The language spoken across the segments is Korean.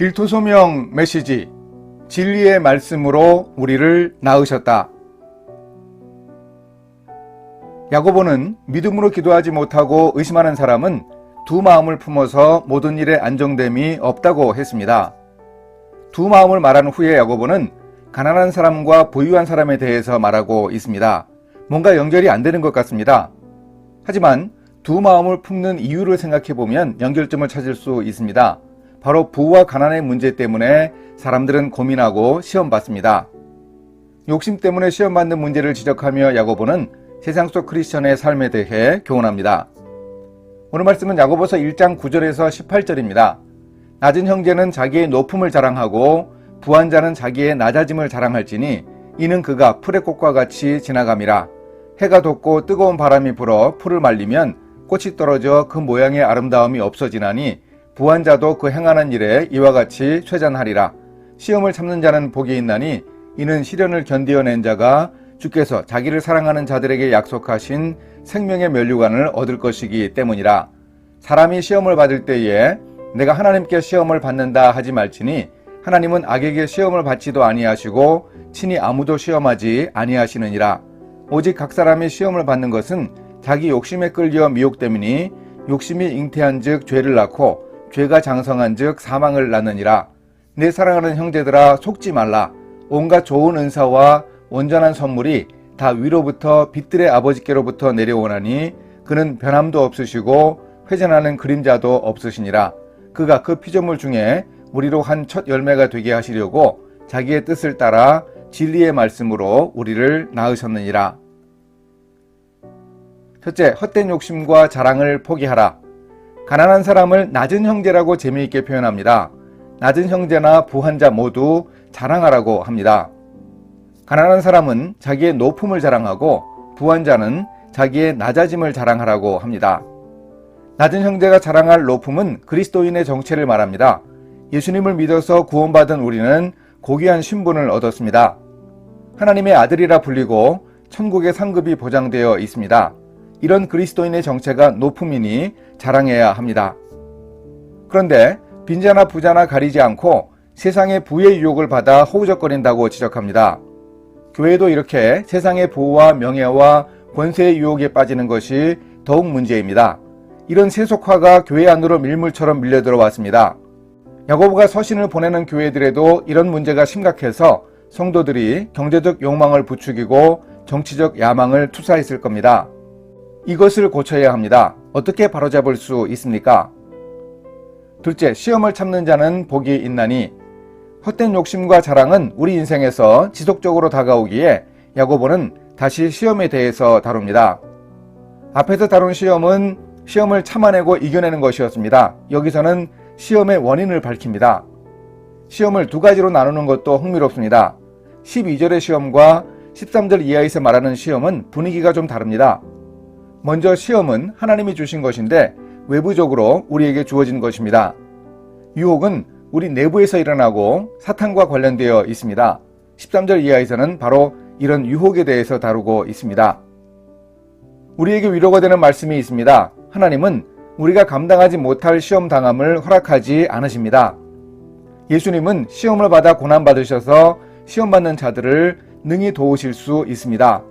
일토소명 메시지 진리의 말씀으로 우리를 낳으셨다. 야고보는 믿음으로 기도하지 못하고 의심하는 사람은 두 마음을 품어서 모든 일에 안정됨이 없다고 했습니다. 두 마음을 말한 후에 야고보는 가난한 사람과 부유한 사람에 대해서 말하고 있습니다. 뭔가 연결이 안 되는 것 같습니다. 하지만 두 마음을 품는 이유를 생각해 보면 연결점을 찾을 수 있습니다. 바로 부와 가난의 문제 때문에 사람들은 고민하고 시험 받습니다. 욕심 때문에 시험 받는 문제를 지적하며 야고보는 세상 속 크리스천의 삶에 대해 교훈합니다. 오늘 말씀은 야고보서 1장 9절에서 18절입니다. 낮은 형제는 자기의 높음을 자랑하고 부한 자는 자기의 낮아짐을 자랑할지니 이는 그가 풀의 꽃과 같이 지나감이라 해가 돋고 뜨거운 바람이 불어 풀을 말리면 꽃이 떨어져 그 모양의 아름다움이 없어지나니 부한 자도 그 행하는 일에 이와 같이 쇠잔하리라. 시험을 참는 자는 복이 있나니 이는 시련을 견디어낸 자가 주께서 자기를 사랑하는 자들에게 약속하신 생명의 면류관을 얻을 것이기 때문이라. 사람이 시험을 받을 때에 내가 하나님께 시험을 받는다 하지 말지니 하나님은 악에게 시험을 받지도 아니하시고 친히 아무도 시험하지 아니하시느니라. 오직 각 사람이 시험을 받는 것은 자기 욕심에 끌려 미혹됨이니 욕심이 잉태한즉 죄를 낳고 죄가 장성한즉 사망을 낳느니라 내 사랑하는 형제들아 속지 말라 온갖 좋은 은사와 온전한 선물이 다 위로부터 빛들의 아버지께로부터 내려오나니 그는 변함도 없으시고 회전하는 그림자도 없으시니라 그가 그 피조물 중에 우리로 한 첫 열매가 되게 하시려고 자기의 뜻을 따라 진리의 말씀으로 우리를 낳으셨느니라. 첫째, 헛된 욕심과 자랑을 포기하라. 가난한 사람을 낮은 형제라고 재미있게 표현합니다. 낮은 형제나 부한자 모두 자랑하라고 합니다. 가난한 사람은 자기의 높음을 자랑하고 부한자는 자기의 낮아짐을 자랑하라고 합니다. 낮은 형제가 자랑할 높음은 그리스도인의 정체를 말합니다. 예수님을 믿어서 구원받은 우리는 고귀한 신분을 얻었습니다. 하나님의 아들이라 불리고 천국의 상급이 보장되어 있습니다. 이런 그리스도인의 정체가 높음이니 자랑해야 합니다. 그런데 빈자나 부자나 가리지 않고 세상의 부의 유혹을 받아 허우적거린다고 지적합니다. 교회도 이렇게 세상의 부와 명예와 권세의 유혹에 빠지는 것이 더욱 문제입니다. 이런 세속화가 교회 안으로 밀물처럼 밀려 들어왔습니다. 야고보가 서신을 보내는 교회들에도 이런 문제가 심각해서 성도들이 경제적 욕망을 부추기고 정치적 야망을 투사했을 겁니다. 이것을 고쳐야 합니다. 어떻게 바로잡을 수 있습니까? 둘째, 시험을 참는 자는 복이 있나니 헛된 욕심과 자랑은 우리 인생에서 지속적으로 다가오기에 야고보는 다시 시험에 대해서 다룹니다. 앞에서 다룬 시험은 시험을 참아내고 이겨내는 것이었습니다. 여기서는 시험의 원인을 밝힙니다. 시험을 두 가지로 나누는 것도 흥미롭습니다. 12절의 시험과 13절 이하에서 말하는 시험은 분위기가 좀 다릅니다. 먼저 시험은 하나님이 주신 것인데 외부적으로 우리에게 주어진 것입니다. 유혹은 우리 내부에서 일어나고 사탄과 관련되어 있습니다. 13절 이하에서는 바로 이런 유혹에 대해서 다루고 있습니다. 우리에게 위로가 되는 말씀이 있습니다. 하나님은 우리가 감당하지 못할 시험 당함을 허락하지 않으십니다. 예수님은 시험을 받아 고난받으셔서 시험받는 자들을 능히 도우실 수 있습니다.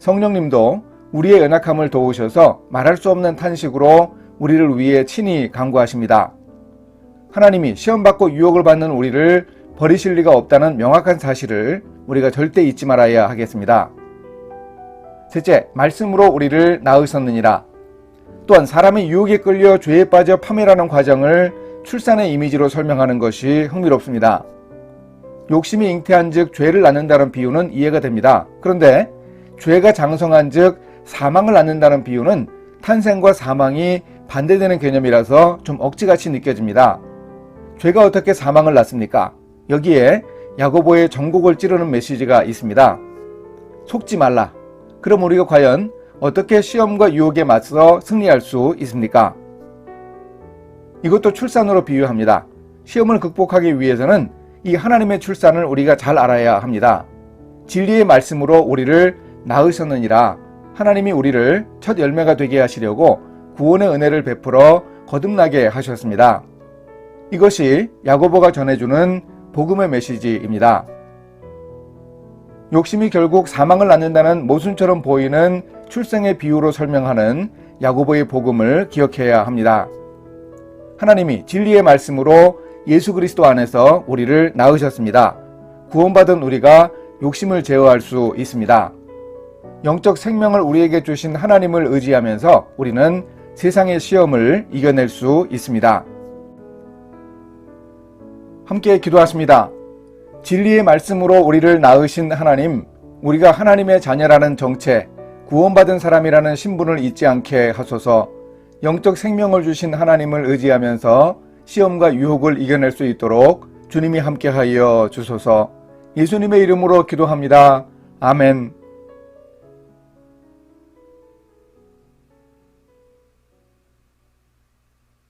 성령님도 우리의 연약함을 도우셔서 말할 수 없는 탄식으로 우리를 위해 친히 강구하십니다. 하나님이 시험받고 유혹을 받는 우리를 버리실 리가 없다는 명확한 사실을 우리가 절대 잊지 말아야 하겠습니다. 셋째, 말씀으로 우리를 낳으셨느니라. 또한 사람이 유혹에 끌려 죄에 빠져 파멸하는 과정을 출산의 이미지로 설명하는 것이 흥미롭습니다. 욕심이 잉태한 즉 죄를 낳는다는 비유는 이해가 됩니다. 그런데 죄가 장성한 즉 사망을 낳는다는 비유는 탄생과 사망이 반대되는 개념이라서 좀 억지같이 느껴집니다. 죄가 어떻게 사망을 낳습니까? 여기에 야고보의 전곡을 찌르는 메시지가 있습니다. 속지 말라. 그럼 우리가 과연 어떻게 시험과 유혹에 맞서 승리할 수 있습니까? 이것도 출산으로 비유합니다. 시험을 극복하기 위해서는 이 하나님의 출산을 우리가 잘 알아야 합니다. 진리의 말씀으로 우리를 낳으셨느니라 하나님이 우리를 첫 열매가 되게 하시려고 구원의 은혜를 베풀어 거듭나게 하셨습니다. 이것이 야고보가 전해주는 복음의 메시지입니다. 욕심이 결국 사망을 낳는다는 모순처럼 보이는 출생의 비유로 설명하는 야고보의 복음을 기억해야 합니다. 하나님이 진리의 말씀으로 예수 그리스도 안에서 우리를 낳으셨습니다. 구원받은 우리가 욕심을 제어할 수 있습니다. 영적 생명을 우리에게 주신 하나님을 의지하면서 우리는 세상의 시험을 이겨낼 수 있습니다. 함께 기도하십니다. 진리의 말씀으로 우리를 낳으신 하나님, 우리가 하나님의 자녀라는 정체, 구원받은 사람이라는 신분을 잊지 않게 하소서 영적 생명을 주신 하나님을 의지하면서 시험과 유혹을 이겨낼 수 있도록 주님이 함께하여 주소서 예수님의 이름으로 기도합니다. 아멘.